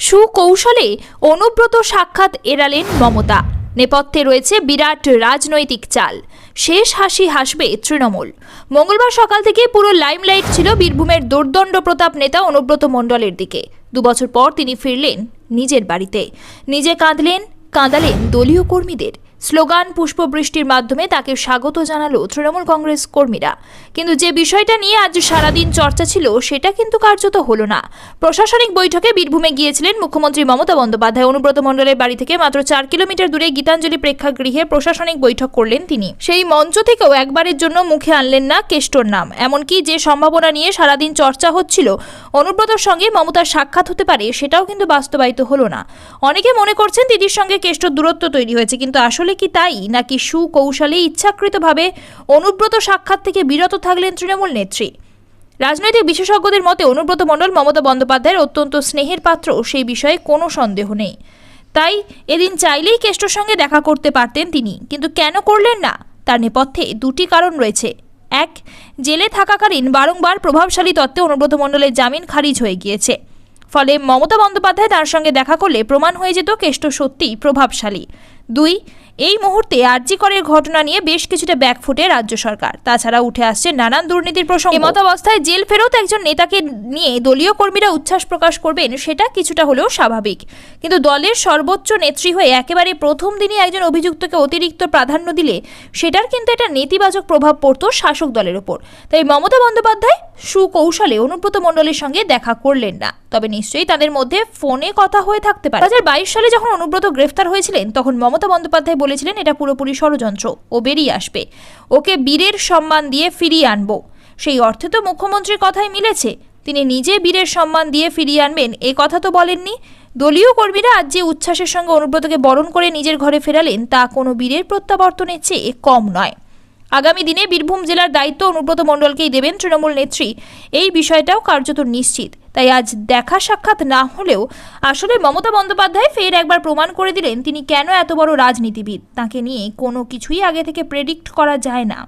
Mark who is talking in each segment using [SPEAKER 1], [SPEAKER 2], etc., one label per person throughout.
[SPEAKER 1] সুকৌশলে অনুব্রত সাক্ষাৎ এড়ালেন মমতা। নেপথ্যে রয়েছে বিরাট রাজনৈতিক চাল। শেষ হাসি হাসবে তৃণমূল। মঙ্গলবার সকাল থেকে পুরো লাইমলাইট ছিল বীরভূমের দুর্দণ্ড প্রতাপ নেতা অনুব্রত মণ্ডলের দিকে। দুবছর পর তিনি ফিরলেন নিজের বাড়িতে। নিজে কাঁদলেন, কাঁদালেন দলীয় কর্মীদের। স্লোগান পুষ্পবৃষ্টির মাধ্যমে তাকে স্বাগত জানালো তৃণমূল কংগ্রেস কর্মীরা। কিন্তু যে বিষয়টা নিয়ে আজ সারাদিন চর্চা ছিল, সেটা কিন্তু কার্যত হলো না। প্রশাসনিক বৈঠকে বীরভূমে গিয়েছিলেন মুখ্যমন্ত্রী মমতা বন্দ্যোপাধ্যায়। অনুব্রত মণ্ডলের বাড়ি থেকে মাত্র চার কিলোমিটার দূরে গীতাঞ্জলি প্রেক্ষাগৃহে প্রশাসনিক বৈঠক করলেন তিনি। সেই মঞ্চ থেকেও একবারের জন্য মুখে আনলেন না কেষ্টর নাম। এমনকি যে সম্ভাবনা নিয়ে সারাদিন চর্চা হচ্ছিল, অনুব্রতর সঙ্গে মমতার সাক্ষাৎ হতে পারে, সেটাও কিন্তু বাস্তবায়িত হলো না। অনেকে মনে করছেন দিদির সঙ্গে কেষ্টর দূরত্ব তৈরি হয়েছে, কিন্তু আসলে কি তাই? নাকি সুকৌশলে ইচ্ছাকৃতভাবে অনুব্রত সাক্ষাৎ থেকে বিরত থাকলেন তৃণমূল নেত্রী? রাজনৈতিক বিশেষজ্ঞদের মতে অনুব্রত মণ্ডল, মমতা বন্দ্যোপাধ্যায়ের অত্যন্ত স্নেহের পাত্র, সেই বিষয়ে কোনো সন্দেহ নেই। তাই এদিন চাইলেই কেষ্টর সঙ্গে দেখা করতে পারতেন তিনি। কিন্তু কেন করলেন না? তার নেপথ্যে দুটি কারণ রয়েছে। এক, জেলে থাকাকালীন বারংবার প্রভাবশালী তত্ত্বে অনুব্রত মণ্ডলের জামিন খারিজ হয়ে গিয়েছে। ফলে মমতা বন্দ্যোপাধ্যায় তার সঙ্গে দেখা করলে প্রমাণ হয়ে যেত কেষ্ট সত্যিই প্রভাবশালী। দুই, এই মুহূর্তে আরজিকরের ঘটনা নিয়ে বেশ কিছুটা ব্যাকফুটে রাজ্য সরকার। তাছাড়া উঠে আসছে নানান দুর্নীতির প্রসঙ্গ। এমতাবস্থায় জেল ফেরত একজন নেতাকে নিয়ে দলীয় কর্মীরা উচ্ছ্বাস প্রকাশ করবেন, সেটা কিছুটা হলেও স্বাভাবিক। কিন্তু দলের সর্বোচ্চ নেত্রী হয়ে একেবারে প্রথম দিনই একজন অভিযুক্তকে অতিরিক্ত প্রাধান্য দিলে, সেটার কিন্তু একটা নেতিবাচক প্রভাব পড়তো শাসক দলের ওপর। তাই মমতা বন্দ্যোপাধ্যায় সুকৌশলে অনুব্রত মণ্ডলের সঙ্গে দেখা করলেন না। তবে নিশ্চয়ই তাদের মধ্যে ফোনে কথা হয়ে থাকতে পারে। দু হাজার বাইশ সালে যখন অনুব্রত গ্রেফতার হয়েছিলেন, তখন মমতা বন্দ্যোপাধ্যায় বলেছিলেন, এটা পুরোপুরি ষড়যন্ত্র, ও বেরিয়ে আসবে। ওকে বীরের সম্মান দিয়ে ফিরিয়ে আনব। সেই অর্থে তো মুখ্যমন্ত্রীর কথাই মিলেছে। তিনি নিজে বীরের সম্মান দিয়ে ফিরিয়ে আনবেন, এ কথা তো বলেননি। দলীয় কর্মীরা আজ যে উচ্ছ্বাসের সঙ্গে অনুব্রতকে বরণ করে নিজের ঘরে ফেরালেন, তা কোনো বীরের প্রত্যাবর্তনের চেয়ে কম নয়। আগামী দিনে বীরভূম জেলার দায়িত্ব অনুব্রত মণ্ডলকেই দেবেন তৃণমূল নেত্রী। এই বিষয়টাও কার্যত নিশ্চিত। তাই আজ দেখা সাক্ষাৎ না হলেও আসলে মমতা বন্দ্যোপাধ্যায় ফের একবার প্রমাণ করে দিলেন তিনি কেন এত বড় রাজনীতিবিদ। তাকে নিয়ে কোনো কিছুই আগে থেকে প্রেডিক্ট করা যায় না।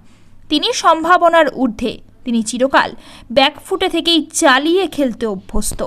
[SPEAKER 1] তিনি সম্ভাবনার ঊর্ধ্বে। তিনি চিরকাল ব্যাকফুটে থেকেই চালিয়ে খেলতে অভ্যস্ত।